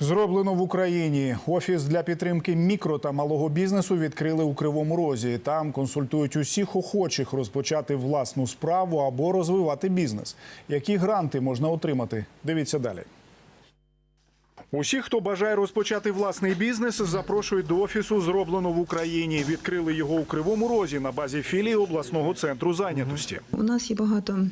Зроблено в Україні. Офіс для підтримки мікро та малого бізнесу відкрили у Кривому Розі. Там консультують усіх охочих розпочати власну справу або розвивати бізнес. Які гранти можна отримати? Дивіться далі. Усіх, хто бажає розпочати власний бізнес, запрошують до офісу зроблено в Україні. Відкрили його у Кривому Розі на базі філії обласного центру зайнятості. У нас є багато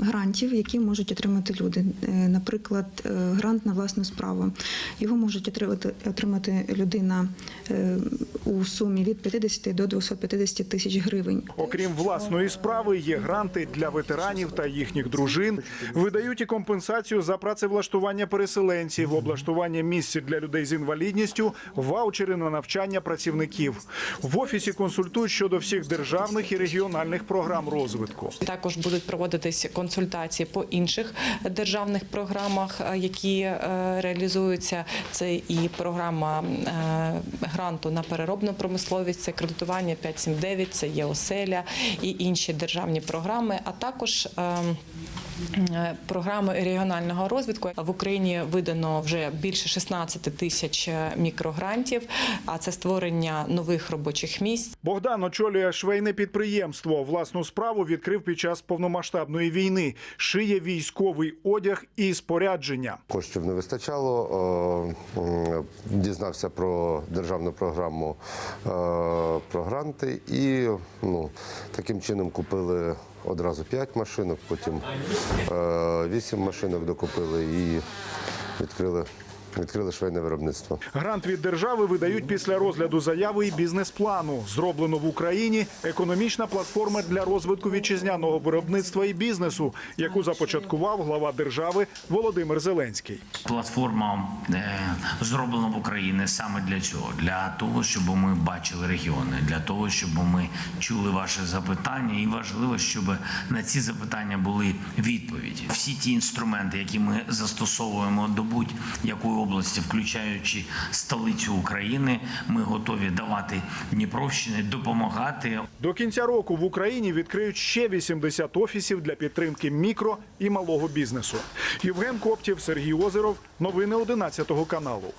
грантів, які можуть отримати люди. Е, Наприклад, е, грант на власну справу. Його можуть отримати, отримати людина е, у сумі від 50 до 250 тисяч гривень. Окрім власної справи, є гранти для ветеранів та їхніх дружин. Видають і компенсацію за працевлаштування переселенців, облаштування місць для людей з інвалідністю, ваучери на навчання працівників. В офісі консультують щодо всіх державних і регіональних програм розвитку. Також будуть проводитись консультації по інших державних програмах, е, які е, реалізуються. Це і програма е, гранту на переробну промисловість, це кредитування 579, це є оселя і інші державні програми, а також ем, Програми регіонального розвитку в Україні видано вже більше 16 тисяч е, мікрогрантів, а це створення нових робочих місць. Богдан очолює швейне підприємство. Власну справу відкрив під час повномасштабної війни. Шиє військовий одяг і спорядження. Коштів не вистачало. е, Дізнався про державну програму е, про гранти і ну, таким чином купили одразу 5 машинок, потім 8 машинок докупили і відкрили, відкрили швейне виробництво. Грант від держави видають після розгляду заяви і бізнес-плану. Зроблено в Україні економічна платформа для розвитку вітчизняного виробництва і бізнесу, яку започаткував глава держави Володимир Зеленський. Платформа е, зроблена в Україні саме для цього, для того, щоб ми бачили регіони, для того, щоб ми чули ваші запитання, і важливо, щоб на ці запитання були відповіді. Всі ті інструменти, які ми застосовуємо до будь-якої області, включаючи столицю України, ми готові давати Дніпровщині, допомагати. До кінця року в Україні відкриють ще 80 офісів для підтримки мікро і малого бізнесу. Євген Коптів, Сергій Озеров. Новини 11 каналу.